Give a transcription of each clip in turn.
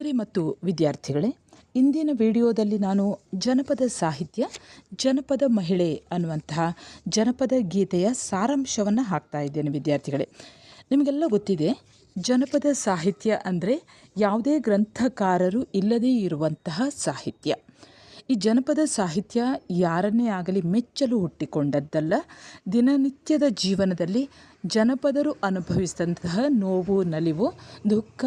ಮತ್ತು ವಿದ್ಯಾರ್ಥಿಗಳೇ, ಇಂದಿನ ವಿಡಿಯೋದಲ್ಲಿ ನಾನು ಜನಪದ ಸಾಹಿತ್ಯ, ಜನಪದ ಮಹಿಳೆ ಅನ್ನುವಂತಹ ಜನಪದ ಗೀತೆಯ ಸಾರಾಂಶವನ್ನು ಹಾಕ್ತಾ ಇದ್ದೇನೆ ವಿದ್ಯಾರ್ಥಿಗಳೇ. ನಿಮಗೆಲ್ಲ ಗೊತ್ತಿದೆ, ಜನಪದ ಸಾಹಿತ್ಯ ಅಂದರೆ ಯಾವುದೇ ಗ್ರಂಥಕಾರರು ಇಲ್ಲದೇ ಇರುವಂತಹ ಸಾಹಿತ್ಯ. ಈ ಜನಪದ ಸಾಹಿತ್ಯ ಯಾರನ್ನೇ ಆಗಲಿ ಮೆಚ್ಚಲು ಹುಟ್ಟಿಕೊಂಡದ್ದಲ್ಲ, ದಿನನಿತ್ಯದ ಜೀವನದಲ್ಲಿ ಜನಪದರು ಅನುಭವಿಸಿದಂತಹ ನೋವು, ನಲಿವು, ದುಃಖ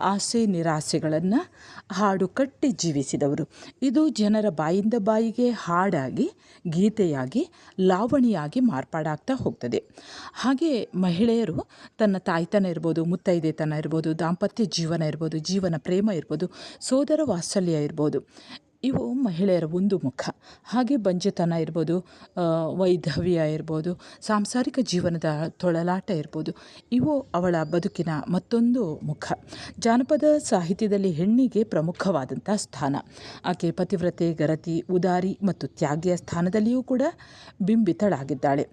ಆಸೆ ನಿರಾಸೆಗಳನ್ನು ಹಾಡು ಕಟ್ಟಿ ಜೀವಿಸಿದವರು. ಇದು ಜನರ ಬಾಯಿಂದ ಬಾಯಿಗೆ ಹಾಡಾಗಿ, ಗೀತೆಯಾಗಿ, ಲಾವಣಿಯಾಗಿ ಮಾರ್ಪಾಡಾಗ್ತಾ ಹೋಗ್ತದೆ. ಹಾಗೆ ಮಹಿಳೆಯರು ತನ್ನ ತಾಯ್ತನ ಇರ್ಬೋದು ಮುತ್ತೈದೆತನ ಇರ್ಬೋದು, ದಾಂಪತ್ಯ ಜೀವನ ಇರ್ಬೋದು, ಜೀವನ ಪ್ರೇಮ ಇರ್ಬೋದು, ಸೋದರ ವಾತ್ಸಲ್ಯ ಇರ್ಬೋದು. ಇವು ಮಹಿಳೆಯರ ಒಂದು ಮುಖ. ಹಾಗೆ ಬಂಜೆತನ ಇರ್ಬೋದು ವೈಧವ್ಯ ಇರ್ಬೋದು, ಸಾಂಸಾರಿಕ ಜೀವನದ ತೊಳಲಾಟ ಇರ್ಬೋದು, ಇವು ಅವಳ ಬದುಕಿನ ಮತ್ತೊಂದು ಮುಖ. ಜಾನಪದ ಸಾಹಿತ್ಯದಲ್ಲಿ ಹೆಣ್ಣಿಗೆ ಪ್ರಮುಖವಾದಂಥ ಸ್ಥಾನ. ಆಕೆ ಪತಿವ್ರತೆ, ಗರತಿ, ಉದಾರಿ ಮತ್ತು ತ್ಯಾಗಿಯ ಸ್ಥಾನದಲ್ಲಿಯೂ ಕೂಡ ಬಿಂಬಿತಳಾಗಿದ್ದಾಳೆ.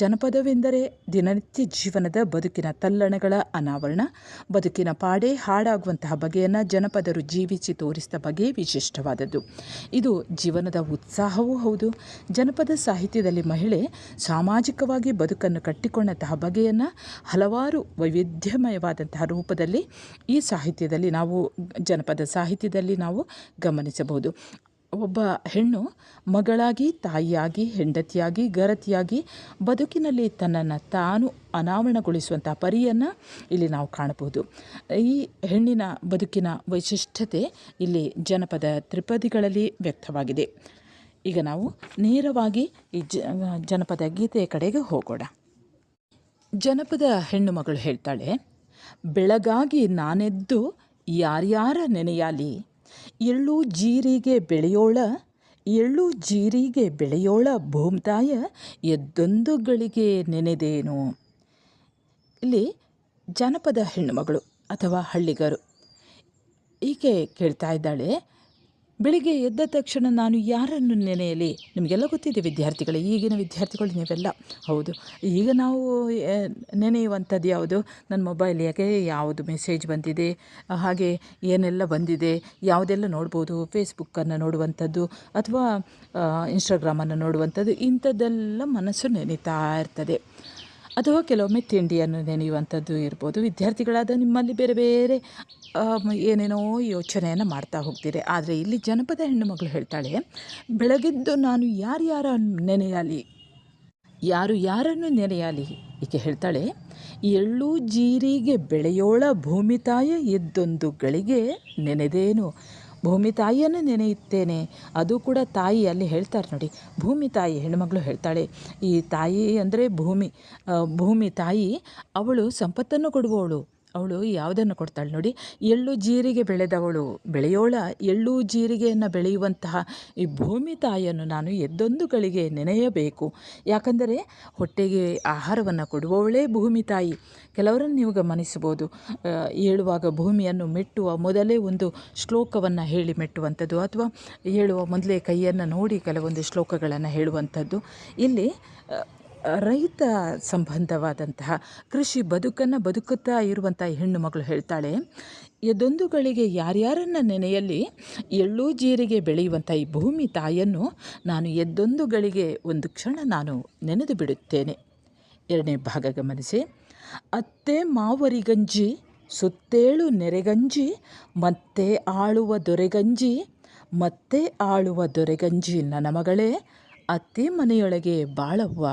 ಜನಪದವೆಂದರೆ ದಿನನಿತ್ಯ ಜೀವನದ ಬದುಕಿನ ತಲ್ಲಣಗಳ ಅನಾವರಣ, ಬದುಕಿನ ಪಾಡೆ ಹಾಡಾಗುವಂತಹ ಬಗೆಯನ್ನು ಜನಪದರು ಜೀವಿಸಿ ತೋರಿಸಿದ ಬಗೆ ವಿಶಿಷ್ಟವಾದದ್ದು. ಇದು ಜೀವನದ ಉತ್ಸಾಹವೂ ಹೌದು, ಜನಪದ ಸಾಹಿತ್ಯದಲ್ಲಿ ಮಹಿಳೆ ಸಾಮಾಜಿಕವಾಗಿ ಬದುಕನ್ನು ಕಟ್ಟಿಕೊಂಡಂತಹ ಬಗೆಯನ್ನು ಹಲವಾರು ವೈವಿಧ್ಯಮಯವಾದಂತಹ ರೂಪದಲ್ಲಿ ಈ ಸಾಹಿತ್ಯದಲ್ಲಿ ನಾವು, ಜನಪದ ಸಾಹಿತ್ಯದಲ್ಲಿ ನಾವು ಗಮನಿಸಬಹುದು. ಒಬ್ಬ ಹೆಣ್ಣು ಮಗಳಾಗಿ, ತಾಯಿಯಾಗಿ, ಹೆಂಡತಿಯಾಗಿ ಗರತಿಯಾಗಿ ಬದುಕಿನಲ್ಲಿ ತನ್ನನ್ನು ತಾನು ಅನಾವರಣಗೊಳಿಸುವಂಥ ಪರಿಯನ್ನು ಇಲ್ಲಿ ನಾವು ಕಾಣಬಹುದು. ಈ ಹೆಣ್ಣಿನ ಬದುಕಿನ ವೈಶಿಷ್ಟ್ಯತೆ ಇಲ್ಲಿ ಜನಪದ ತ್ರಿಪದಿಗಳಲ್ಲಿ ವ್ಯಕ್ತವಾಗಿದೆ. ಈಗ ನಾವು ನೇರವಾಗಿ ಈ ಜನಪದ ಗೀತೆಯ ಕಡೆಗೆ ಹೋಗೋಣ. ಜನಪದ ಹೆಣ್ಣು ಮಗಳು ಹೇಳ್ತಾಳೆ, ಬೆಳಗಾಗಿ ನಾನೆದ್ದು ಯಾರ್ಯಾರ ನೆನೆಯಾಲಿ ಎಳ್ಳು ಜೀರಿಗೆ ಬೆಳೆಯೋಳ ಎಳ್ಳು ಜೀರಿಗೆ ಬೆಳೆಯೋಳ ಭೂಮ್ತಾಯ ಎದ್ದೊಂದು ಗಳಿಗೆ ನೆನೆದೇನು? ಇಲ್ಲಿ ಜನಪದ ಹೆಣ್ಣುಮಗಳು ಅಥವಾ ಹಳ್ಳಿಗರು. ಈಕೆ ಕೇಳ್ತಾ ಇದ್ದಾಳೆ ಬೆಳಿಗ್ಗೆ ಎದ್ದ ತಕ್ಷಣ ನಾನು ಯಾರನ್ನು ನೆನೆಯಲಿ? ನಿಮಗೆಲ್ಲ ಗೊತ್ತಿದೆ ವಿದ್ಯಾರ್ಥಿಗಳೇ, ಈಗಿನ ವಿದ್ಯಾರ್ಥಿಗಳು ನೀವೆಲ್ಲ. ಹೌದು, ಈಗ ನಾವು ನೆನೆಯುವಂಥದ್ದು ಯಾವುದು? ನನ್ನ ಮೊಬೈಲ್ ಯಾಕೆ ಯಾವುದು ಮೆಸೇಜ್ ಬಂದಿದೆ? ಹಾಗೆ ಏನೆಲ್ಲ ಬಂದಿದೆ? ಯಾವುದೆಲ್ಲ ನೋಡ್ಬೋದು? ಫೇಸ್ಬುಕ್ಕನ್ನು ನೋಡುವಂಥದ್ದು ಅಥವಾ ಇನ್ಸ್ಟಾಗ್ರಾಮನ್ನು ನೋಡುವಂಥದ್ದು, ಇಂಥದ್ದೆಲ್ಲ ಮನಸ್ಸು ನೆನೀತಾ ಇರ್ತದೆ. ಅಥವಾ ಕೆಲವೊಮ್ಮೆ ತಿಂಡಿಯನ್ನು ನೆನೆಯುವಂಥದ್ದು ಇರ್ಬೋದು. ವಿದ್ಯಾರ್ಥಿಗಳಾದ ನಿಮ್ಮಲ್ಲಿ ಬೇರೆ ಬೇರೆ ಏನೇನೋ ಯೋಚನೆಯನ್ನು ಮಾಡ್ತಾ ಹೋಗ್ತೀರಿ. ಆದರೆ ಇಲ್ಲಿ ಜನಪದ ಹೆಣ್ಣು ಮಗಳು ಹೇಳ್ತಾಳೆ, ಬೆಳಗಿದ್ದು ನಾನು ಯಾರ್ಯಾರ ನೆನೆಯಲಿ, ಯಾರು ಯಾರನ್ನು ನೆನೆಯಲಿ? ಈಕೆ ಹೇಳ್ತಾಳೆ, ಎಳ್ಳು ಜೀರಿಗೆ ಬೆಳೆಯೋಳ ಭೂಮಿ ತಾಯ ಎದ್ದೊಂದು ಗಳಿಗೆ ನೆನೆದೇನು. ಭೂಮಿ ತಾಯಿಯನ್ನು ನೆನೆಯುತ್ತೇನೆ. ಅದು ಕೂಡ ತಾಯಿ ಅಲ್ಲಿ ಹೇಳ್ತಾರೆ ನೋಡಿ. ಭೂಮಿ ತಾಯಿ, ಹೆಣ್ಣುಮಗಳು ಹೇಳ್ತಾಳೆ. ಈ ತಾಯಿ ಅಂದರೆ ಭೂಮಿ. ಭೂಮಿ ತಾಯಿ, ಅವಳು ಸಂಪತ್ತನ್ನು ಕೊಡುವವಳು. ಅವಳು ಯಾವುದನ್ನು ಕೊಡ್ತಾಳೆ ನೋಡಿ, ಎಳ್ಳು ಜೀರಿಗೆ ಬೆಳೆದವಳು, ಬೆಳೆಯೋಳ ಎಳ್ಳು ಜೀರಿಗೆಯನ್ನು ಬೆಳೆಯುವಂತಹ ಈ ಭೂಮಿ ತಾಯಿಯನ್ನು ನಾನು ಎದ್ದೊಂದು ಗಳಿಗೆ ನೆನೆಯಬೇಕು. ಯಾಕಂದರೆ ಹೊಟ್ಟೆಗೆ ಆಹಾರವನ್ನು ಕೊಡುವವಳೇ ಭೂಮಿ ತಾಯಿ. ಕೆಲವರನ್ನು ನೀವು ಗಮನಿಸಬಹುದು. ಹೇಳುವಾಗ ಭೂಮಿಯನ್ನು ಮೆಟ್ಟುವ ಮೊದಲೇ ಒಂದು ಶ್ಲೋಕವನ್ನು ಹೇಳಿ ಮೆಟ್ಟುವಂಥದ್ದು, ಅಥವಾ ಹೇಳುವ ಮೊದಲೇ ಕೈಯನ್ನು ನೋಡಿ ಕೆಲವೊಂದು ಶ್ಲೋಕಗಳನ್ನು ಹೇಳುವಂಥದ್ದು. ಇಲ್ಲಿ ರೈತ ಸಂಬಂಧವಾದಂತಹ ಕೃಷಿ ಬದುಕನ್ನು ಬದುಕುತ್ತಾ ಇರುವಂಥ ಹೆಣ್ಣು ಮಗಳು ಹೇಳ್ತಾಳೆ, ಎದೊಂದುಗಳಿಗೆ ಯಾರ್ಯಾರನ್ನು ನೆನೆಯಲ್ಲಿ ಎಳ್ಳು ಜೀರಿಗೆ ಬೆಳೆಯುವಂಥ ಈ ಭೂಮಿ ತಾಯಿಯನ್ನು ನಾನು ಎದ್ದೊಂದುಗಳಿಗೆ ಒಂದು ಕ್ಷಣ ನಾನು ನೆನೆದು ಬಿಡುತ್ತೇನೆ. ಎರಡನೇ ಭಾಗ ಗಮನಿಸಿ, ಅತ್ತೆ ಮಾವರಿಗಂಜಿ ಸುತ್ತೇಳು ನೆರೆಗಂಜಿ ಮತ್ತೆ ಆಳುವ ದೊರೆಗಂಜಿ ಮತ್ತೆ ಆಳುವ ದೊರೆಗಂಜಿ ನನ್ನ ಮಗಳೇ, ಅತ್ತೆ ಮನೆಯೊಳಗೆ ಬಾಳವ್ವ.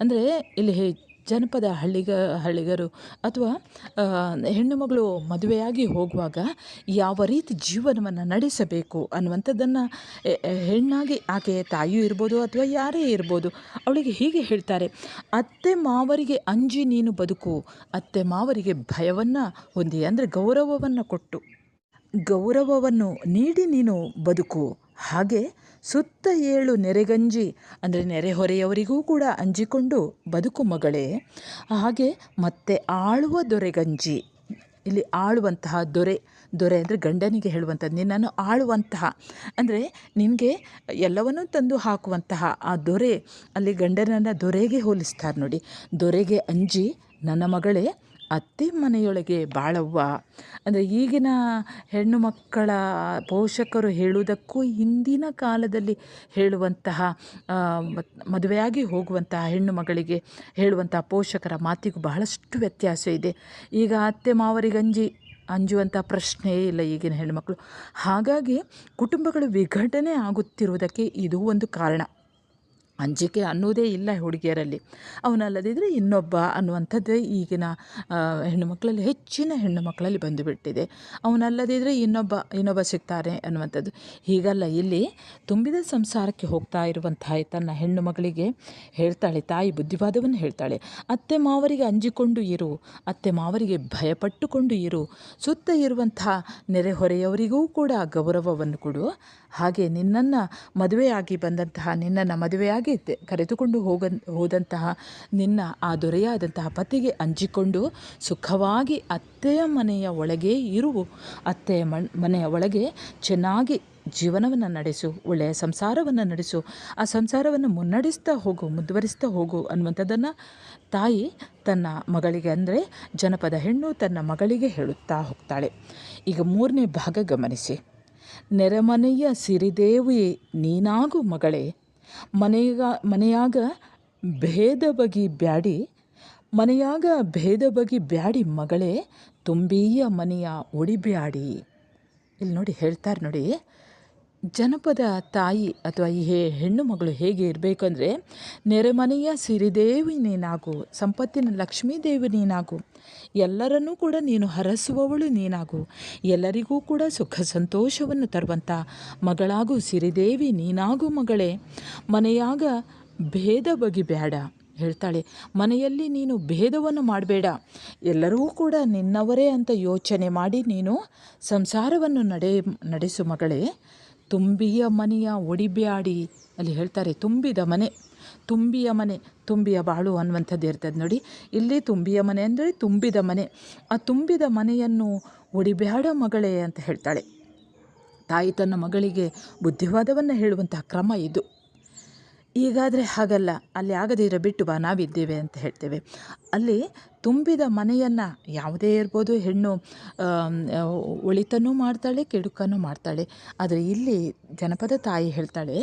ಅಂದರೆ ಇಲ್ಲಿ ಹೇ ಜನಪದ ಹಳ್ಳಿಗ, ಹಳ್ಳಿಗರು ಅಥವಾ ಹೆಣ್ಣು ಮಗಳು ಮದುವೆಯಾಗಿ ಹೋಗುವಾಗ ಯಾವ ರೀತಿ ಜೀವನವನ್ನು ನಡೆಸಬೇಕು ಅನ್ನುವಂಥದ್ದನ್ನು ಹೆಣ್ಣಾಗಿ ಆಕೆಯ ತಾಯಿಯೂ ಇರ್ಬೋದು ಅಥವಾ ಯಾರೇ ಇರ್ಬೋದು, ಅವಳಿಗೆ ಹೀಗೆ ಹೇಳ್ತಾರೆ, ಅತ್ತೆ ಮಾವರಿಗೆ ಅಂಜಿ ನೀನು ಬದುಕು, ಅತ್ತೆ ಮಾವರಿಗೆ ಭಯವನ್ನು ಹೊಂದಿ, ಅಂದರೆ ಗೌರವವನ್ನು ಕೊಟ್ಟು, ಗೌರವವನ್ನು ನೀಡಿ ನೀನು ಬದುಕು ಹಾಗೆ ಸುತ್ತ ಏಳು ನೆರೆಗಂಜಿ, ಅಂದರೆ ನೆರೆಹೊರೆಯವರಿಗೂ ಕೂಡ ಅಂಜಿಕೊಂಡು ಬದುಕು ಮಗಳೇ. ಹಾಗೆ ಮತ್ತೆ ಆಳುವ ದೊರೆಗಂಜಿ, ಇಲ್ಲಿ ಆಳುವಂತಹ ದೊರೆ ದೊರೆ ಅಂದರೆ ಗಂಡನಿಗೆ ಹೇಳುವಂಥದ್ದು ನಿನ್ನನ್ನು ಆಳುವಂತಹ, ಅಂದರೆ ನಿನಗೆ ಎಲ್ಲವನ್ನೂ ತಂದು ಹಾಕುವಂತಹ ಆ ದೊರೆ, ಅಲ್ಲಿ ಗಂಡನನ್ನು ದೊರೆಗೆ ಹೋಲಿಸ್ತಾರೆ ನೋಡಿ. ದೊರೆಗೆ ಅಂಜಿ, ನನ್ನ ಮಗಳೇ ಅತ್ತೆ ಮನೆಯೊಳಗೆ ಬಾಳವ್ವ. ಅಂದರೆ ಈಗಿನ ಹೆಣ್ಣು ಮಕ್ಕಳ ಪೋಷಕರು ಹೇಳುವುದಕ್ಕೂ ಹಿಂದಿನ ಕಾಲದಲ್ಲಿ ಹೇಳುವಂತಹ ಮದುವೆಯಾಗಿ ಹೋಗುವಂತಹ ಹೆಣ್ಣು ಮಗಳಿಗೆ ಹೇಳುವಂತಹ ಪೋಷಕರ ಮಾತಿಗೂ ಬಹಳಷ್ಟು ವ್ಯತ್ಯಾಸ ಇದೆ. ಈಗ ಅತ್ತೆ ಮಾವರಿಗಂಜಿ ಅಂಜುವಂಥ ಪ್ರಶ್ನೆಯೇ ಇಲ್ಲ ಈಗಿನ ಹೆಣ್ಣುಮಕ್ಕಳು ಹಾಗಾಗಿ ಕುಟುಂಬಗಳು ವಿಘಟನೆ ಆಗುತ್ತಿರುವುದಕ್ಕೆ ಇದು ಒಂದು ಕಾರಣ. ಅಂಜಿಕೆ ಅನ್ನೋದೇ ಇಲ್ಲ ಹುಡುಗಿಯರಲ್ಲಿ. ಅವನಲ್ಲದಿದ್ದರೆ ಇನ್ನೊಬ್ಬ ಅನ್ನುವಂಥದ್ದೇ ಈಗಿನ ಹೆಣ್ಣು ಮಕ್ಕಳಲ್ಲಿ, ಹೆಚ್ಚಿನ ಹೆಣ್ಣು ಮಕ್ಕಳಲ್ಲಿ ಬಂದುಬಿಟ್ಟಿದೆ. ಅವನಲ್ಲದಿದ್ದರೆ ಇನ್ನೊಬ್ಬ ಇನ್ನೊಬ್ಬ ಸಿಗ್ತಾರೆ ಅನ್ನುವಂಥದ್ದು. ಹೀಗಲ್ಲ, ಇಲ್ಲಿ ತುಂಬಿದ ಸಂಸಾರಕ್ಕೆ ಹೋಗ್ತಾ ಇರುವಂತಹ ತನ್ನ ಹೆಣ್ಣು ಮಗಳಿಗೆ ಹೇಳ್ತಾಳೆ, ತಾಯಿ ಬುದ್ಧಿವಾದವನ್ನು ಹೇಳ್ತಾಳೆ, ಅತ್ತೆ ಮಾವರಿಗೆ ಅಂಜಿಕೊಂಡು ಇರು, ಅತ್ತೆ ಮಾವರಿಗೆ ಭಯಪಟ್ಟುಕೊಂಡು ಇರು, ಸುತ್ತ ಇರುವಂತಹ ನೆರೆಹೊರೆಯವರಿಗೂ ಕೂಡ ಗೌರವವನ್ನು ಕೊಡು, ಹಾಗೆ ನಿನ್ನನ್ನು ಮದುವೆಯಾಗಿ ಬಂದಂತಹ ನಿನ್ನನ್ನು ಮದುವೆಯಾಗಿ ಕರೆದುಕೊಂಡು ಹೋಗ ಹೋದಂತಹ ನಿನ್ನ ಆ ದೊರೆಯಾದಂತಹ ಪತಿಗೆ ಅಂಜಿಕೊಂಡು ಸುಖವಾಗಿ ಅತ್ತೆಯ ಮನೆಯ ಒಳಗೆ ಇರುವು ಅತ್ತೆಯ ಮನೆಯ ಒಳಗೆ ಚೆನ್ನಾಗಿ ಜೀವನವನ್ನು ನಡೆಸು, ಒಳ್ಳೆಯ ಸಂಸಾರವನ್ನು ನಡೆಸು. ಆ ಸಂಸಾರವನ್ನು ಮುನ್ನಡೆಸ್ತಾ ಹೋಗು, ಮುಂದುವರಿಸ್ತಾ ಹೋಗು ಅನ್ನುವಂಥದ್ದನ್ನು ತಾಯಿ ತನ್ನ ಮಗಳಿಗೆ ಅಂದರೆ ಜನಪದ ಹೆಣ್ಣು ತನ್ನ ಮಗಳಿಗೆ ಹೇಳುತ್ತಾ ಹೋಗ್ತಾಳೆ. ಈಗ ಮೂರನೇ ಭಾಗ ಗಮನಿಸಿ. ನೆರೆಮನೆಯ ಸಿರಿದೇವಿಯೇ, ನೀನಾಗು ಮಗಳೇ ಮನೆಯ ಮನೆಯಾಗ ಭೇದ ಬಗೆ ಬ್ಯಾಡಿ, ಮನೆಯಾಗ ಭೇದ ಬಗೆ ಬ್ಯಾಡಿ ಮಗಳೇ, ತುಂಬೀಯ ಮನೆಯ ಒಡಿಬ್ಯಾಡಿ. ಇಲ್ಲಿ ನೋಡಿ ಹೇಳ್ತಾರೆ ನೋಡಿ, ಜನಪದ ತಾಯಿ ಅಥವಾ ಈ ಹೆಣ್ಣು ಮಗಳು ಹೇಗೆ ಇರಬೇಕಂದ್ರೆ, ನೆರೆಮನೆಯ ಸಿರಿದೇವಿ ನೀನಾಗು, ಸಂಪತ್ತಿನ ಲಕ್ಷ್ಮೀದೇವಿ ನೀನಾಗು ಎಲ್ಲರನ್ನೂ ಕೂಡ ನೀನು ಹರಸುವವಳು ನೀನಾಗು. ಎಲ್ಲರಿಗೂ ಕೂಡ ಸುಖ ಸಂತೋಷವನ್ನು ತರುವಂಥ ಮಗಳಾಗು ಸಿರಿದೇವಿ ನೀನಾಗು ಮಗಳೇ. ಮನೆಯಾಗ ಭೇದ ಬಗೆ ಬೇಡ ಹೇಳ್ತಾಳೆ. ಮನೆಯಲ್ಲಿ ನೀನು ಭೇದವನ್ನು ಮಾಡಬೇಡ. ಎಲ್ಲರೂ ಕೂಡ ನಿನ್ನವರೇ ಅಂತ ಯೋಚನೆ ಮಾಡಿ ನೀನು ಸಂಸಾರವನ್ನು ನಡೆ, ನಡೆಸು ಮಗಳೇ. ತುಂಬಿಯ ಮನೆಯ ಒಡಿಬ್ಯಾಡಿ ಅಲ್ಲಿ ಹೇಳ್ತಾರೆ, ತುಂಬಿದ ಮನೆ. ತುಂಬಿಯ ಮನೆ, ತುಂಬಿಯ ಬಾಳು ಅನ್ನುವಂಥದ್ದು ಇರ್ತದೆ ನೋಡಿ. ಇಲ್ಲಿ ತುಂಬಿಯ ಮನೆ ಅಂದರೆ ತುಂಬಿದ ಮನೆ. ಆ ತುಂಬಿದ ಮನೆಯನ್ನು ಒಡಿಬ್ಯಾಡ ಮಗಳೇ ಅಂತ ಹೇಳ್ತಾಳೆ. ತಾಯಿ ತನ್ನ ಮಗಳಿಗೆ ಬುದ್ಧಿವಾದವನ್ನು ಹೇಳುವಂತಹ ಕ್ರಮ ಇದು. ಈಗಾದರೆ ಹಾಗಲ್ಲ. ಅಲ್ಲಿ ಆಗದಿರೋ ಬಿಟ್ಟು ಬಾ, ನಾವಿದ್ದೇವೆ ಅಂತ ಹೇಳ್ತೇವೆ. ಅಲ್ಲಿ ತುಂಬಿದ ಮನೆಯನ್ನು ಯಾವುದೇ ಇರ್ಬೋದು, ಹೆಣ್ಣು ಒಳಿತನೂ ಮಾಡ್ತಾಳೆ ಕೆಡುಕನ್ನು ಮಾಡ್ತಾಳೆ. ಆದರೆ ಇಲ್ಲಿ ಜನಪದ ತಾಯಿ ಹೇಳ್ತಾಳೆ,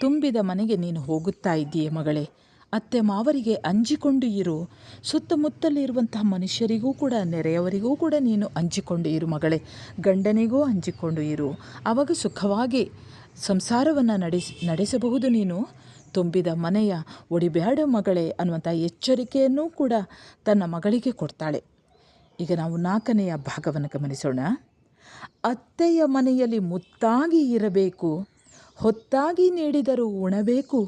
ತುಂಬಿದ ಮನೆಗೆ ನೀನು ಹೋಗುತ್ತಾ ಇದ್ದೀಯೇ ಮಗಳೇ. ಅತ್ತೆ ಮಾವರಿಗೆ ಅಂಜಿಕೊಂಡು ಇರು. ಸುತ್ತಮುತ್ತಲಿರುವಂತಹ ಮನುಷ್ಯರಿಗೂ ಕೂಡ, ನೆರೆಯವರಿಗೂ ಕೂಡ ನೀನು ಅಂಜಿಕೊಂಡು ಇರು ಮಗಳೇ. ಗಂಡನಿಗೂ ಅಂಜಿಕೊಂಡು ಇರು. ಆವಾಗ ಸುಖವಾಗಿ ಸಂಸಾರವನ್ನು ನಡೆಸಿ, ನಡೆಸಬಹುದು ನೀನು. ತುಂಬಿದ ಮನೆಯ ಒಡಿಬ್ಯಾಡ ಮಗಳೇ ಅನ್ನುವಂಥ ಎಚ್ಚರಿಕೆಯನ್ನೂ ಕೂಡ ತನ್ನ ಮಗಳಿಗೆ ಕೊಡ್ತಾಳೆ. ಈಗ ನಾವು ನಾಲ್ಕನೆಯ ಭಾಗವನ್ನು ಗಮನಿಸೋಣ. ಅತ್ತೆಯ ಮನೆಯಲ್ಲಿ ಮುತ್ತಾಗಿ ಇರಬೇಕು, ಹೊತ್ತಾಗಿ ನೀಡಿದರೂ ಉಣಬೇಕು,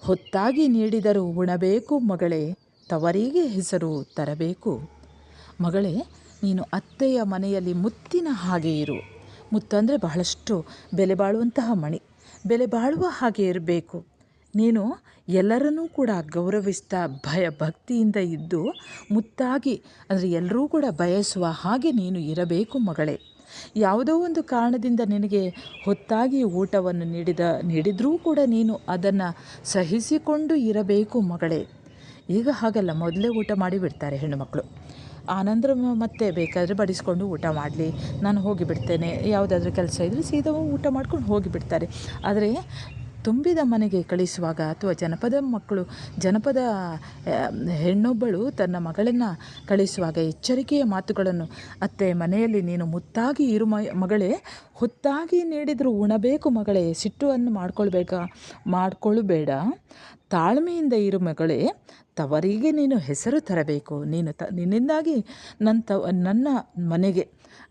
ಹೊತ್ತಾಗಿ ನೀಡಿದರೂ ಉಣಬೇಕು ಮಗಳೇ, ತವರಿಗೆ ಹೆಸರು ತರಬೇಕು. ಮಗಳೇ, ನೀನು ಅತ್ತೆಯ ಮನೆಯಲ್ಲಿ ಮುತ್ತಿನ ಹಾಗೆ ಇರು. ಮುತ್ತಂದರೆ ಬಹಳಷ್ಟು ಬೆಲೆ ಬಾಳುವಂತಹ ಮಣಿ, ಬೆಲೆ ಬಾಳುವ ಹಾಗೆ ಇರಬೇಕು. ನೀನು ಎಲ್ಲರನ್ನೂ ಕೂಡ ಗೌರವಿಸ್ತಾ ಭಯ ಭಕ್ತಿಯಿಂದ ಇದ್ದು ಮುತ್ತಾಗಿ, ಅಂದರೆ ಎಲ್ಲರೂ ಕೂಡ ಬಯಸುವ ಹಾಗೆ ನೀನು ಇರಬೇಕು ಮಗಳೇ. ಯಾವುದೋ ಒಂದು ಕಾರಣದಿಂದ ನಿನಗೆ ಹೊತ್ತಾಗಿ ಊಟವನ್ನು ನೀಡಿದ, ನೀಡಿದರೂ ಕೂಡ ನೀನು ಅದನ್ನು ಸಹಿಸಿಕೊಂಡು ಇರಬೇಕು ಮಗಳೇ. ಈಗ ಹಾಗಲ್ಲ, ಮೊದಲೇ ಊಟ ಮಾಡಿಬಿಡ್ತಾರೆ ಹೆಣ್ಣುಮಕ್ಕಳು ಆನಂತರ ಮತ್ತೆ ಬೇಕಾದರೆ ಬಡಿಸ್ಕೊಂಡು ಊಟ ಮಾಡಲಿ, ನಾನು ಹೋಗಿಬಿಡ್ತೇನೆ ಯಾವುದಾದ್ರೂ ಕೆಲಸ ಇದ್ದರೆ ಸೀದಾ ಊಟ ಮಾಡ್ಕೊಂಡು ಹೋಗಿಬಿಡ್ತಾರೆ ಆದರೆ ತುಂಬಿದ ಮನೆಗೆ ಕಳಿಸುವಾಗ ಅಥವಾ ಜನಪದ ಮಕ್ಕಳು, ಜನಪದ ಹೆಣ್ಣೊಬ್ಬಳು ತನ್ನ ಮಗಳನ್ನು ಕಳಿಸುವಾಗ ಎಚ್ಚರಿಕೆಯ ಮಾತುಗಳನ್ನು, ಅತ್ತೆ, ಮನೆಯಲ್ಲಿ ನೀನು ಮುತ್ತಾಗಿ ಇರು ಮಗಳೇ, ಹೊತ್ತಾಗಿ ನೀಡಿದರೂ ಉಣಬೇಕು ಮಗಳೇ, ಸಿಟ್ಟುವನ್ನು ಮಾಡ್ಕೊಳ್ಬೇಕಾ, ಮಾಡ್ಕೊಳ್ಬೇಡ. ತಾಳ್ಮೆಯಿಂದ ಇರು ಮಗಳೇ, ತವರಿಗೆ ನೀನು ಹೆಸರು ತರಬೇಕು. ನೀನು ತ, ನಿನ್ನಿಂದಾಗಿ ನನ್ನ ತ ನನ್ನ ಮನೆಗೆ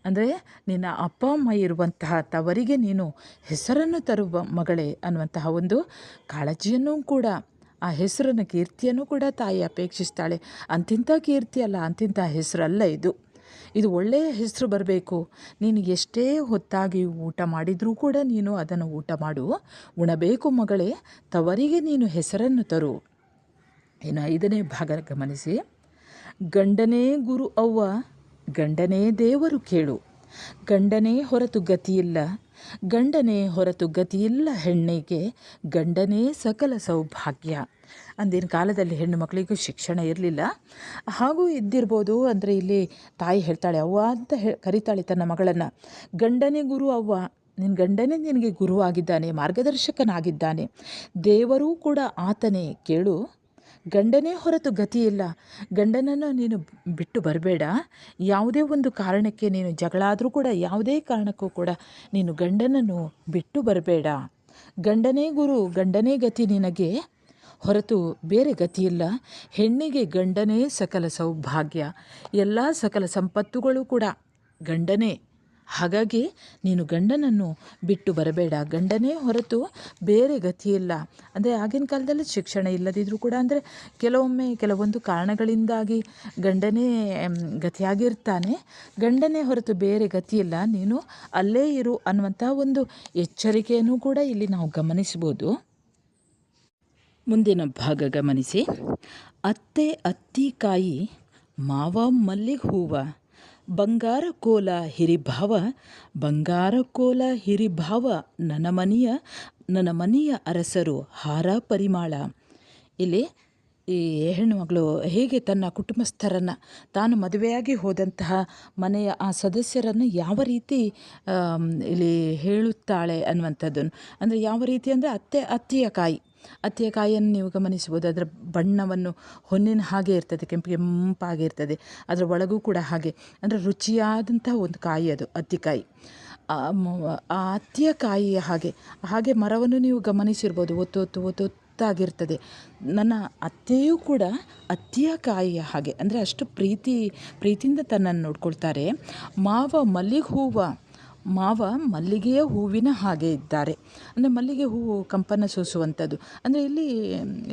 ಅಂದರೆ ನಿನ್ನ ಅಪ್ಪ, ಅಮ್ಮ ಇರುವಂತಹ ತವರಿಗೆ ನೀನು ಹೆಸರನ್ನು ತರುವ ಮಗಳೇ ಅನ್ನುವಂತಹ ಒಂದು ಕಾಳಜಿಯನ್ನು ಕೂಡ, ಆ ಹೆಸರನ್ನು ಕೀರ್ತಿಯನ್ನು ಕೂಡ ತಾಯಿ ಅಪೇಕ್ಷಿಸ್ತಾಳೆ. ಅಂತಿಂಥ ಕೀರ್ತಿ ಅಲ್ಲ ಅಂತಿಂಥ ಹೆಸರಲ್ಲ ಇದು. ಇದು ಒಳ್ಳೆಯ ಹೆಸರು ಬರಬೇಕು. ನೀನು ಎಷ್ಟೇ ಹೊತ್ತಾಗಿ ಊಟ ಮಾಡಿದರೂ ಕೂಡ ನೀನು ಅದನ್ನು ಊಟ ಮಾಡು. ಉಣಬೇಕು ಮಗಳೇ, ತವರಿಗೆ ನೀನು ಹೆಸರನ್ನು ತರು. ಇನ್ನು ಐದನೇ ಭಾಗ ಗಮನಿಸಿ. ಗಂಡನೇ ಗುರು ಅವ್ವ ಗಂಡನೇ ದೇವರು ಕೇಳು. ಗಂಡನೇ ಹೊರತು ಗತಿಯಿಲ್ಲ. ಗಂಡನೇ ಹೊರತು ಗತಿಯಿಲ್ಲ ಹೆಣ್ಣಿಗೆ. ಗಂಡನೇ ಸಕಲ ಸೌಭಾಗ್ಯ. ಅಂದಿನ ಕಾಲದಲ್ಲಿ ಹೆಣ್ಣು ಮಕ್ಕಳಿಗೂ ಶಿಕ್ಷಣ ಇರಲಿಲ್ಲ. ಹಾಗೂ ಇದ್ದಿರ್ಬೋದು ಅಂದರೆ ಇಲ್ಲಿ ತಾಯಿ ಹೇಳ್ತಾಳೆ, ಅವ್ವ ಅಂತ ಹೇ, ಕರಿತಾಳೆ ತನ್ನ ಮಗಳನ್ನು. ಗಂಡನೇ ಗುರು ಅವ್ವ. ನಿನ್ನ ಗಂಡನೇ ನಿನಗೆ ಗುರುವಾಗಿದ್ದಾನೆ, ಮಾರ್ಗದರ್ಶಕನಾಗಿದ್ದಾನೆ. ದೇವರೂ ಕೂಡ ಆತನೇ. ಕೇಳು. ಗಂಡನೇ ಹೊರತು ಗತಿಯಿಲ್ಲ. ಗಂಡನನ್ನು ನೀನು ಬಿಟ್ಟು ಬರಬೇಡ. ಯಾವುದೇ ಒಂದು ಕಾರಣಕ್ಕೆ ನೀನು ಜಗಳಾದರೂ ಕೂಡ, ಯಾವುದೇ ಕಾರಣಕ್ಕೂ ಕೂಡ ನೀನು ಗಂಡನನ್ನು ಬಿಟ್ಟು ಬರಬೇಡ. ಗಂಡನೇ ಗುರು, ಗಂಡನೇ ಗತಿ ನಿನಗೆ ಹೊರತು ಬೇರೆ ಗತಿಯಿಲ್ಲ. ಹೆಣ್ಣಿಗೆ ಗಂಡನೇ ಸಕಲ ಸೌಭಾಗ್ಯ. ಎಲ್ಲ ಸಕಲ ಸಂಪತ್ತುಗಳು ಕೂಡ ಗಂಡನೇ. ಹಾಗಾಗಿ ನೀನು ಗಂಡನನ್ನು ಬಿಟ್ಟು ಬರಬೇಡ. ಗಂಡನೇ ಹೊರತು ಬೇರೆ ಗತಿಯಿಲ್ಲ ಅಂದರೆ ಆಗಿನ ಕಾಲದಲ್ಲಿ ಶಿಕ್ಷಣ ಇಲ್ಲದಿದ್ದರೂ ಕೂಡ ಅಂದರೆ ಕೆಲವೊಮ್ಮೆ ಕೆಲವೊಂದು ಕಾರಣಗಳಿಂದಾಗಿ ಗಂಡನೇ ಗತಿಯಾಗಿರ್ತಾನೆ. ಗಂಡನೇ ಹೊರತು ಬೇರೆ ಗತಿಯಿಲ್ಲ ನೀನು ಅಲ್ಲೇ ಇರು ಅನ್ನುವಂಥ ಒಂದು ಎಚ್ಚರಿಕೆಯನ್ನು ಕೂಡ ಇಲ್ಲಿ ನಾವು ಗಮನಿಸ್ಬೋದು ಮುಂದಿನ ಭಾಗ ಗಮನಿಸಿ. ಅತ್ತೆ ಅತ್ತಿಕಾಯಿ ಮಾವ ಮಲ್ಲಿಗೆ ಹೂವ. ಬಂಗಾರ ಕೋಲ ಹಿರಿಭಾವ, ಬಂಗಾರ ಕೋಲ ಹಿರಿಭಾವ ನನ್ನ ಮನೆಯ ನನ್ನ ಮನೆಯ ಅರಸರು ಹಾರ ಪರಿಮಾಳ. ಇಲ್ಲಿ ಈ ಹೆಣ್ಣು ಮಗಳು ಹೇಗೆ ತನ್ನ ಕುಟುಂಬಸ್ಥರನ್ನು, ತಾನು ಮದುವೆಯಾಗಿ ಹೋದಂತಹ ಮನೆಯ ಆ ಸದಸ್ಯರನ್ನು ಯಾವ ರೀತಿ ಇಲ್ಲಿ ಹೇಳುತ್ತಾಳೆ ಅನ್ನುವಂಥದ್ದನ್ನು. ಅಂದರೆ ಯಾವ ರೀತಿ ಅಂದರೆ ಅತ್ತೆ, ಅತ್ತಿಯ ಕಾಯಿ. ಅತ್ತಿಯ ಕಾಯಿಯನ್ನು ನೀವು ಗಮನಿಸಬಹುದು. ಅದರ ಬಣ್ಣವನ್ನು ಹೊನ್ನಿನ ಹಾಗೆ ಇರ್ತದೆ, ಕೆಂಪು ಕೆಂಪಾಗಿರ್ತದೆ ಅದರ ಒಳಗೂ ಕೂಡ ಹಾಗೆ. ಅಂದರೆ ರುಚಿಯಾದಂಥ ಒಂದು ಕಾಯಿ ಅದು ಅತ್ತಿಕಾಯಿ ಆ ಅತ್ತಿಯ ಕಾಯಿಯ ಹಾಗೆ. ಹಾಗೆ ಮರವನ್ನು ನೀವು ಗಮನಿಸಿರ್ಬೋದು. ಒತ್ತು ಒತ್ತು ಒತ್ತು, ಒತ್ತಾಗಿರ್ತದೆ. ನನ್ನ ಅತ್ತೆಯೂ ಕೂಡ ಅತ್ತಿಯ ಕಾಯಿಯ ಹಾಗೆ. ಅಂದರೆ ಅಷ್ಟು ಪ್ರೀತಿ, ಪ್ರೀತಿಯಿಂದ ತನ್ನನ್ನು ನೋಡ್ಕೊಳ್ತಾರೆ. ಮಾವ ಮಲ್ಲಿಗೆ ಹೂವು ಮಾವ ಮಲ್ಲಿಗೆಯ ಹೂವಿನ ಹಾಗೆ ಇದ್ದಾರೆ. ಅಂದರೆ ಮಲ್ಲಿಗೆ ಹೂವು ಕಂಪನ ಸೂಸುವಂಥದ್ದು. ಅಂದರೆ ಇಲ್ಲಿ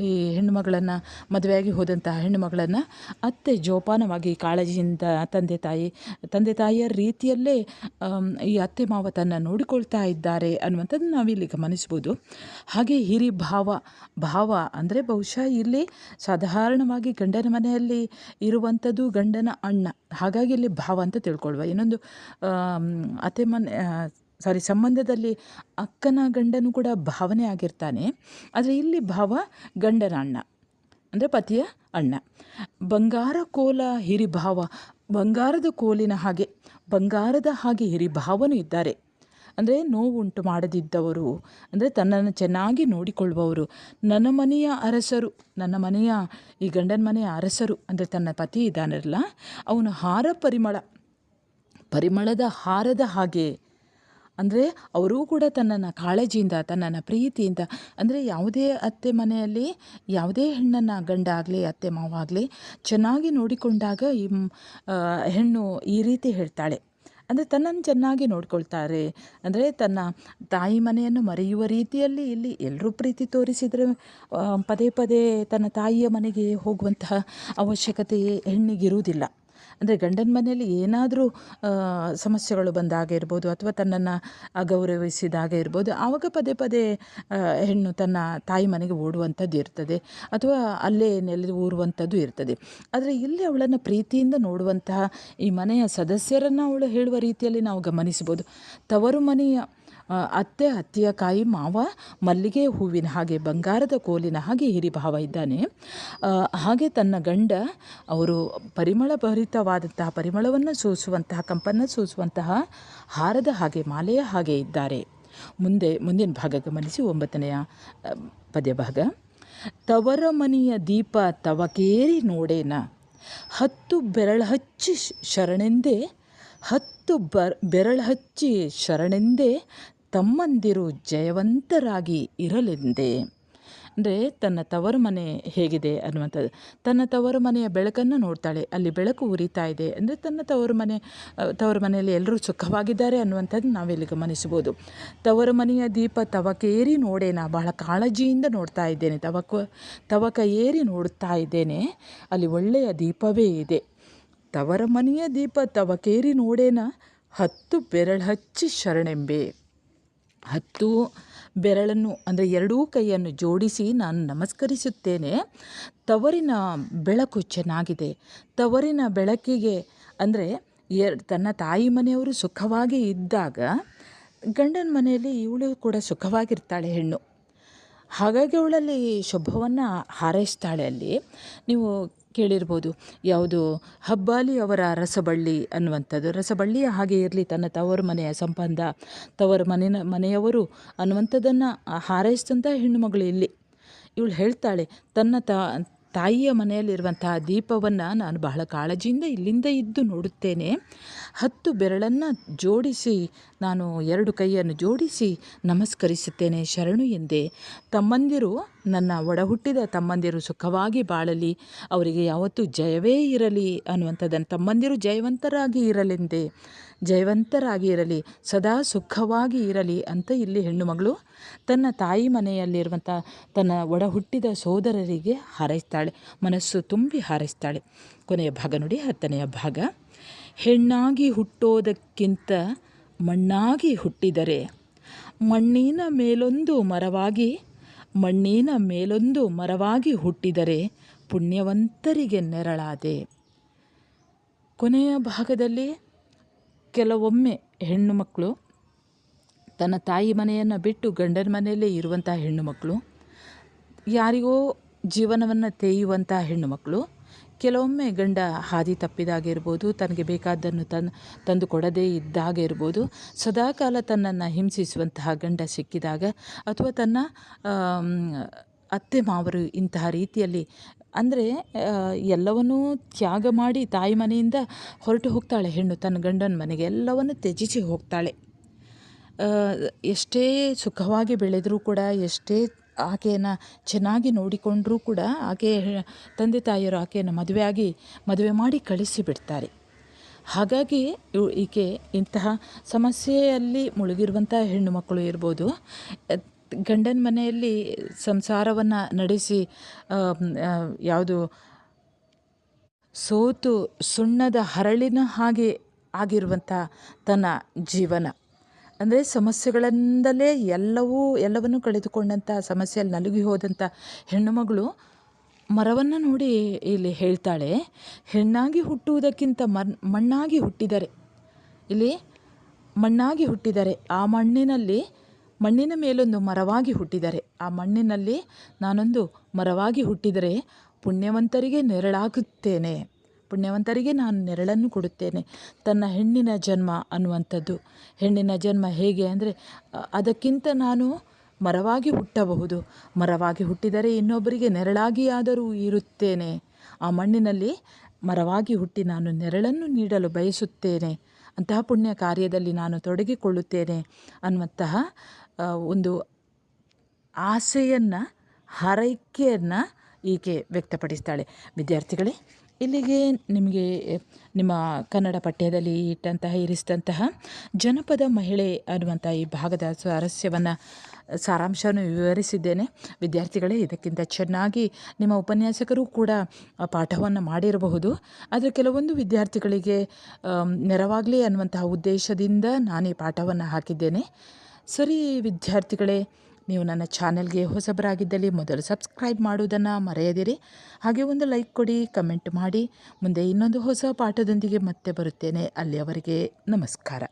ಈ ಹೆಣ್ಣುಮಗಳನ್ನು, ಮದುವೆಯಾಗಿ ಹೋದಂತಹ ಹೆಣ್ಣುಮಗಳನ್ನು ಅತ್ತೆ ಜೋಪಾನವಾಗಿ ಕಾಳಜಿಯಿಂದ ತಂದೆ ತಾಯಿ, ತಂದೆ ತಾಯಿಯ ರೀತಿಯಲ್ಲೇ ಈ ಅತ್ತೆ ಮಾವ ತನ್ನ ನೋಡಿಕೊಳ್ತಾ ಇದ್ದಾರೆ ಅನ್ನುವಂಥದ್ದು ನಾವಿಲ್ಲಿ ಗಮನಿಸ್ಬೋದು ಹಾಗೆ ಹಿರಿ ಭಾವ ಭಾವ ಅಂದರೆ ಬಹುಶಃ ಇಲ್ಲಿ ಸಾಧಾರಣವಾಗಿ ಗಂಡನ ಮನೆಯಲ್ಲಿ ಇರುವಂಥದ್ದು ಗಂಡನ ಅಣ್ಣ. ಹಾಗಾಗಿ ಇಲ್ಲಿ ಭಾವ ಅಂತ ತಿಳ್ಕೊಳ್ವ ಇನ್ನೊಂದು ಅತ್ತೆ ಮನೆ ಸಾರಿ ಸಂಬಂಧದಲ್ಲಿ ಅಕ್ಕನ ಗಂಡನು ಕೂಡ ಭಾವನೆ ಆಗಿರ್ತಾನೆ. ಆದರೆ ಇಲ್ಲಿ ಭಾವ ಗಂಡನ ಅಣ್ಣ ಅಂದರೆ ಪತಿಯ ಅಣ್ಣ. ಬಂಗಾರ ಕೋಲ ಹಿರಿಭಾವ, ಬಂಗಾರದ ಕೋಲಿನ ಹಾಗೆ, ಬಂಗಾರದ ಹಾಗೆ ಹಿರಿಭಾವನು ಇದ್ದಾರೆ. ಅಂದರೆ ನೋವುಂಟು ಮಾಡದಿದ್ದವರು, ಅಂದರೆ ತನ್ನನ್ನು ಚೆನ್ನಾಗಿ ನೋಡಿಕೊಳ್ಳುವವರು, ನನ್ನ ಮನೆಯ ಅರಸರು, ನನ್ನ ಮನೆಯ, ಈ ಗಂಡನ ಮನೆಯ ಅರಸರು, ಅಂದರೆ ತನ್ನ ಪತಿ ಇದ್ದಾನಲ್ಲ, ಅವನು ಹಾರ ಪರಿಮಳ ಪರಿಮಳದ ಹಾರದ ಹಾಗೆ. ಅಂದರೆ ಅವರೂ ಕೂಡ ತನ್ನನ್ನು ಕಾಳಜಿಯಿಂದ, ತನ್ನನ್ನು ಪ್ರೀತಿಯಿಂದ, ಅಂದರೆ ಯಾವುದೇ ಅತ್ತೆ ಮನೆಯಲ್ಲಿ ಯಾವುದೇ ಹೆಣ್ಣನ್ನು ಗಂಡ ಆಗಲಿ ಅತ್ತೆ ಮಾವ ಆಗಲಿ ಚೆನ್ನಾಗಿ ನೋಡಿಕೊಂಡಾಗ ಈ ಹೆಣ್ಣು ಈ ರೀತಿ ಹೇಳ್ತಾಳೆ. ಅಂದರೆ ತನ್ನನ್ನು ಚೆನ್ನಾಗಿ ನೋಡ್ಕೊಳ್ತಾರೆ. ಅಂದರೆ ತನ್ನ ತಾಯಿ ಮನೆಯನ್ನು ಮರೆಯುವ ರೀತಿಯಲ್ಲಿ ಇಲ್ಲಿ ಎಲ್ಲರೂ ಪ್ರೀತಿ ತೋರಿಸಿದರೆ ಪದೇ ಪದೇ ತನ್ನ ತಾಯಿಯ ಮನೆಗೆ ಹೋಗುವಂತಹ ಅವಶ್ಯಕತೆ ಹೆಣ್ಣಿಗಿರುವುದಿಲ್ಲ. ಅಂದರೆ ಗಂಡನ ಮನೆಯಲ್ಲಿ ಏನಾದರೂ ಸಮಸ್ಯೆಗಳು ಬಂದಾಗ ಇರ್ಬೋದು ಅಥವಾ ತನ್ನನ್ನು ಅಗೌರವಿಸಿದಾಗ ಇರ್ಬೋದು, ಆವಾಗ ಪದೇ ಪದೇ ಹೆಣ್ಣು ತನ್ನ ತಾಯಿ ಮನೆಗೆ ಓಡುವಂಥದ್ದು ಇರ್ತದೆ ಅಥವಾ ಅಲ್ಲೇ ನೆಲೆ ಊರುವಂಥದ್ದು ಇರ್ತದೆ. ಆದರೆ ಇಲ್ಲಿ ಅವಳನ್ನು ಪ್ರೀತಿಯಿಂದ ನೋಡುವಂತಹ ಈ ಮನೆಯ ಸದಸ್ಯರನ್ನು ಅವಳು ಹೇಳುವ ರೀತಿಯಲ್ಲಿ ನಾವು ಗಮನಿಸ್ಬೋದು ತವರು ಮನೆಯ ಅತ್ತೆ, ಅತ್ತಿಯ ಕಾಯಿ ಮಾವ ಮಲ್ಲಿಗೆ ಹೂವಿನ ಹಾಗೆ ಬಂಗಾರದ ಕೋಲಿನ ಹಾಗೆ ಹಿರಿಭಾವ ಇದ್ದಾನೆ. ಹಾಗೆ ತನ್ನ ಗಂಡ ಅವರು ಪರಿಮಳ ಭರಿತವಾದಂತಹ ಪರಿಮಳವನ್ನು ಸೂಸುವಂತಹ, ಕಂಪನ್ನು ಸೂಸುವಂತಹ ಹಾರದ ಹಾಗೆ, ಮಾಲೆಯ ಹಾಗೆ ಇದ್ದಾರೆ. ಮುಂದೆ, ಮುಂದಿನ ಭಾಗ ಗಮನಿಸಿ, ಒಂಬತ್ತನೆಯ ಪದ್ಯಭಾಗ ಪದ್ಯ ಭಾಗ. ತವರ ಮನೆಯ ದೀಪ ತವಕೇರಿ ನೋಡೇನ? ಹತ್ತು ಬೆರಳು ಹಚ್ಚಿ ಶರಣೆಂದೇ, ಹತ್ತು ಬರ್ ಬೆರಳು ಹಚ್ಚಿ ಶರಣೆಂದೇ ತಮ್ಮಂದಿರು ಜಯವಂತರಾಗಿ ಇರಲೆಂದೇ. ಅಂದರೆ ತನ್ನ ತವರು ಮನೆ ಹೇಗಿದೆ ಅನ್ನುವಂಥದ್ದು. ತನ್ನ ತವರು ಮನೆಯ ಬೆಳಕನ್ನು ನೋಡ್ತಾಳೆ. ಅಲ್ಲಿ ಬೆಳಕು ಉರಿತಾ ಇದೆ. ಅಂದರೆ ತನ್ನ ತವರು ಮನೆ, ತವರು ಮನೆಯಲ್ಲಿ ಎಲ್ಲರೂ ಸುಖವಾಗಿದ್ದಾರೆ ಅನ್ನುವಂಥದ್ದು ನಾವಿಲ್ಲಿ ಗಮನಿಸಬಹುದು. ತವರು ಮನೆಯ ದೀಪ ತವಕೇರಿ ನೋಡೇನ ಬಹಳ ಕಾಳಜಿಯಿಂದ ನೋಡ್ತಾ ಇದ್ದೇನೆ. ತವಕ ತವಕ ಏರಿ ನೋಡ್ತಾ ಇದ್ದೇನೆ. ಅಲ್ಲಿ ಒಳ್ಳೆಯ ದೀಪವೇ ಇದೆ. ತವರ ಮನೆಯ ದೀಪ ತವಕೇರಿ ನೋಡೇನ? ಹತ್ತು ಬೆರಳು ಹಚ್ಚಿ ಶರಣೆಂಬೆ. ಹತ್ತು ಬೆರಳನ್ನು, ಅಂದರೆ ಎರಡೂ ಕೈಯನ್ನು ಜೋಡಿಸಿ ನಾನು ನಮಸ್ಕರಿಸುತ್ತೇನೆ. ತವರಿನ ಬೆಳಕು ಚೆನ್ನಾಗಿದೆ. ತವರಿನ ಬೆಳಕಿಗೆ, ಅಂದರೆ ತನ್ನ ತಾಯಿ ಮನೆಯವರು ಸುಖವಾಗಿ ಇದ್ದಾಗ ಗಂಡನ ಮನೆಯಲ್ಲಿ ಇವಳು ಕೂಡ ಸುಖವಾಗಿರ್ತಾಳೆ ಹೆಣ್ಣು. ಹಾಗಾಗಿ ಅವಳಲ್ಲಿ ಶುಭವನ್ನು ಹಾರೈಸ್ತಾಳೆ ಅಲ್ಲಿ. ನೀವು ಕೇಳಿರ್ಬೋದು. ಯಾವುದು? ಹಬ್ಬಾಲಿ ಅವರ ರಸಬಳ್ಳಿ ಅನ್ನುವಂಥದ್ದು. ರಸಬಳ್ಳಿಯ ಹಾಗೆ ಇರಲಿ ತನ್ನ ತವರು ಮನೆಯ ಸಂಬಂಧ, ತವರು ಮನೆಯ ಮನೆಯವರು ಅನ್ನುವಂಥದ್ದನ್ನು ಹಾರೈಸಿದಂಥ ಹೆಣ್ಣುಮಗಳು ಇಲ್ಲಿ. ಇವಳು ಹೇಳ್ತಾಳೆ, ತನ್ನ ತಾ ತಾಯಿಯ ಮನೆಯಲ್ಲಿರುವಂತಹ ದೀಪವನ್ನು ನಾನು ಬಹಳ ಕಾಳಜಿಯಿಂದ ಇಲ್ಲಿಂದ ಇದ್ದು ನೋಡುತ್ತೇನೆ. ಹತ್ತು ಬೆರಳನ್ನು ಜೋಡಿಸಿ ನಾನು ಎರಡು ಕೈಯನ್ನು ಜೋಡಿಸಿ ನಮಸ್ಕರಿಸುತ್ತೇನೆ ಶರಣು ಎಂದೆ. ತಮ್ಮಂದಿರು, ನನ್ನ ಒಡಹುಟ್ಟಿದ ತಮ್ಮಂದಿರು ಸುಖವಾಗಿ ಬಾಳಲಿ, ಅವರಿಗೆ ಯಾವತ್ತೂ ಜಯವೇ ಇರಲಿ ಅನ್ನುವಂಥದ್ದನ್ನು ತಮ್ಮಂದಿರು ಜಯವಂತರಾಗಿ ಇರಲೆಂದೆ. ಜಯವಂತರಾಗಿ ಇರಲಿ, ಸದಾ ಸುಖವಾಗಿ ಇರಲಿ ಅಂತ ಇಲ್ಲಿ ಹೆಣ್ಣು ಮಗಳು ತನ್ನ ತಾಯಿ ಮನೆಯಲ್ಲಿರುವಂಥ ತನ್ನ ಒಡ ಹುಟ್ಟಿದ ಸೋದರರಿಗೆ ಹಾರೈಸ್ತಾಳೆ, ಮನಸ್ಸು ತುಂಬಿ ಹಾರೈಸ್ತಾಳೆ. ಕೊನೆಯ ಭಾಗ ನೋಡಿ, ಹತ್ತನೆಯ ಭಾಗ. ಹೆಣ್ಣಾಗಿ ಹುಟ್ಟೋದಕ್ಕಿಂತ ಮಣ್ಣಾಗಿ ಹುಟ್ಟಿದರೆ ಮಣ್ಣಿನ ಮೇಲೊಂದು ಮರವಾಗಿ, ಮಣ್ಣಿನ ಮೇಲೊಂದು ಮರವಾಗಿ ಹುಟ್ಟಿದರೆ ಪುಣ್ಯವಂತರಿಗೆ ನೆರಳಾದೆ. ಕೊನೆಯ ಭಾಗದಲ್ಲಿ ಕೆಲವೊಮ್ಮೆ ಹೆಣ್ಣು ಮಕ್ಕಳು ತನ್ನ ತಾಯಿ ಮನೆಯನ್ನು ಬಿಟ್ಟು ಗಂಡನ ಮನೆಯಲ್ಲೇ ಇರುವಂಥ ಹೆಣ್ಣು ಮಕ್ಕಳು, ಯಾರಿಗೋ ಜೀವನವನ್ನು ತೇಯುವಂಥ ಹೆಣ್ಣು ಮಕ್ಕಳು, ಕೆಲವೊಮ್ಮೆ ಗಂಡ ಹಾದಿ ತಪ್ಪಿದಾಗಿರ್ಬೋದು, ತನಗೆ ಬೇಕಾದ್ದನ್ನು ತನ್, ತಂದು ಕೊಡದೇ ಇದ್ದಾಗ ಇರ್ಬೋದು ಸದಾಕಾಲ ತನ್ನನ್ನು ಹಿಂಸಿಸುವಂತಹ ಗಂಡ ಸಿಕ್ಕಿದಾಗ ಅಥವಾ ತನ್ನ ಅತ್ತೆ ಮಾವರು ಇಂತಹ ರೀತಿಯಲ್ಲಿ ಅಂದರೆ ಎಲ್ಲವನ್ನೂ ತ್ಯಾಗ ಮಾಡಿ ತಾಯಿ ಮನೆಯಿಂದ ಹೊರಟು ಹೋಗ್ತಾಳೆ ಹೆಣ್ಣು ತನ್ನ ಗಂಡನ ಮನೆಗೆ. ಎಲ್ಲವನ್ನು ತ್ಯಜಿಸಿ ಹೋಗ್ತಾಳೆ. ಎಷ್ಟೇ ಸುಖವಾಗಿ ಬೆಳೆದರೂ ಕೂಡ, ಎಷ್ಟೇ ಆಕೆಯನ್ನು ಚೆನ್ನಾಗಿ ನೋಡಿಕೊಂಡರೂ ಕೂಡ, ಆಕೆ ತಂದೆ ತಾಯಿಯರು ಆಕೆಯನ್ನು ಮದುವೆಯಾಗಿ, ಮದುವೆ ಮಾಡಿ ಕಳಿಸಿಬಿಡ್ತಾರೆ ಹಾಗಾಗಿ ಈಕೆ ಇಂತಹ ಸಮಸ್ಯೆಯಲ್ಲಿ ಮುಳುಗಿರುವಂಥ ಹೆಣ್ಣು ಮಕ್ಕಳು ಇರ್ಬೋದು. ಗಂಡನ ಮನೆಯಲ್ಲಿ ಸಂಸಾರವನ್ನು ನಡೆಸಿ ಯಾವುದು ಸೋತು ಸುಣ್ಣದ ಹರಳಿನ ಹಾಗೆ ಆಗಿರುವಂಥ ತನ್ನ ಜೀವನ. ಅಂದರೆ ಸಮಸ್ಯೆಗಳಿಂದಲೇ ಎಲ್ಲವೂ, ಎಲ್ಲವನ್ನೂ ಕಳೆದುಕೊಂಡಂಥ ಸಮಸ್ಯೆಯಲ್ಲಿ ನಲುಗಿ ಹೋದಂಥ ಹೆಣ್ಣುಮಗಳು ಮರವನ್ನು ನೋಡಿ ಇಲ್ಲಿ ಹೇಳ್ತಾಳೆ, ಹೆಣ್ಣಾಗಿ ಹುಟ್ಟುವುದಕ್ಕಿಂತ ಮರ್, ಮಣ್ಣಾಗಿ ಹುಟ್ಟಿದರೆ, ಇಲ್ಲಿ ಮಣ್ಣಾಗಿ ಹುಟ್ಟಿದರೆ ಆ ಮಣ್ಣಿನಲ್ಲಿ ಮಣ್ಣಿನ ಮೇಲೊಂದು ಮರವಾಗಿ ಹುಟ್ಟಿದರೆ, ಆ ಮಣ್ಣಿನಲ್ಲಿ ನಾನೊಂದು ಮರವಾಗಿ ಹುಟ್ಟಿದರೆ ಪುಣ್ಯವಂತರಿಗೆ ನೆರಳಾಗುತ್ತೇನೆ. ಪುಣ್ಯವಂತರಿಗೆ ನಾನು ನೆರಳನ್ನು ಕೊಡುತ್ತೇನೆ. ತನ್ನ ಹೆಣ್ಣಿನ ಜನ್ಮ ಅನ್ನುವಂಥದ್ದು. ಹೆಣ್ಣಿನ ಜನ್ಮ ಹೇಗೆ ಅಂದರೆ, ಅದಕ್ಕಿಂತ ನಾನು ಮರವಾಗಿ ಹುಟ್ಟಬಹುದು. ಮರವಾಗಿ ಹುಟ್ಟಿದರೆ ಇನ್ನೊಬ್ಬರಿಗೆ ನೆರಳಾಗಿ ಆದರೂ ಇರುತ್ತೇನೆ. ಆ ಮಣ್ಣಿನಲ್ಲಿ ಮರವಾಗಿ ಹುಟ್ಟಿ ನಾನು ನೆರಳನ್ನು ನೀಡಲು ಬಯಸುತ್ತೇನೆ. ಅಂತಹ ಪುಣ್ಯ ಕಾರ್ಯದಲ್ಲಿ ನಾನು ತೊಡಗಿಕೊಳ್ಳುತ್ತೇನೆ ಅನ್ನುವಂತಹ ಒಂದು ಆಸೆಯನ್ನು, ಹರೈಕೆಯನ್ನು ಈಕೆ ವ್ಯಕ್ತಪಡಿಸ್ತಾಳೆ. ವಿದ್ಯಾರ್ಥಿಗಳೇ, ಇಲ್ಲಿಗೆ ನಿಮಗೆ ನಿಮ್ಮ ಕನ್ನಡ ಪಠ್ಯದಲ್ಲಿ ಇಟ್ಟಂತಹ, ಇರಿಸಿದಂತಹ ಜನಪದ ಮಹಿಳೆ ಅನ್ನುವಂಥ ಈ ಭಾಗದ ಸ್ವಾರಸ್ಯವನ್ನು, ಸಾರಾಂಶವನ್ನು ವಿವರಿಸಿದ್ದೇನೆ. ವಿದ್ಯಾರ್ಥಿಗಳೇ, ಇದಕ್ಕಿಂತ ಚೆನ್ನಾಗಿ ನಿಮ್ಮ ಉಪನ್ಯಾಸಕರು ಕೂಡ ಪಾಠವನ್ನು ಮಾಡಿರಬಹುದು. ಆದರೆ ಕೆಲವೊಂದು ವಿದ್ಯಾರ್ಥಿಗಳಿಗೆ ನೆರವಾಗಲಿ ಅನ್ನುವಂತಹ ಉದ್ದೇಶದಿಂದ ನಾನು ಪಾಠವನ್ನು ಹಾಕಿದ್ದೇನೆ. ಸರಿ ವಿದ್ಯಾರ್ಥಿಗಳೇ, ನೀವು ನನ್ನ ಚಾನೆಲ್ಗೆ ಹೊಸಬರಾಗಿದ್ದಲ್ಲಿ ಮೊದಲು ಸಬ್ಸ್ಕ್ರೈಬ್ ಮಾಡುವುದನ್ನು ಮರೆಯದಿರಿ. ಹಾಗೆ ಒಂದು ಲೈಕ್ ಕೊಡಿ, ಕಮೆಂಟ್ ಮಾಡಿ. ಮುಂದೆ ಇನ್ನೊಂದು ಹೊಸ ಪಾಠದೊಂದಿಗೆ ಮತ್ತೆ ಬರುತ್ತೇನೆ. ಅಲ್ಲಿಯವರೆಗೆ ನಮಸ್ಕಾರ.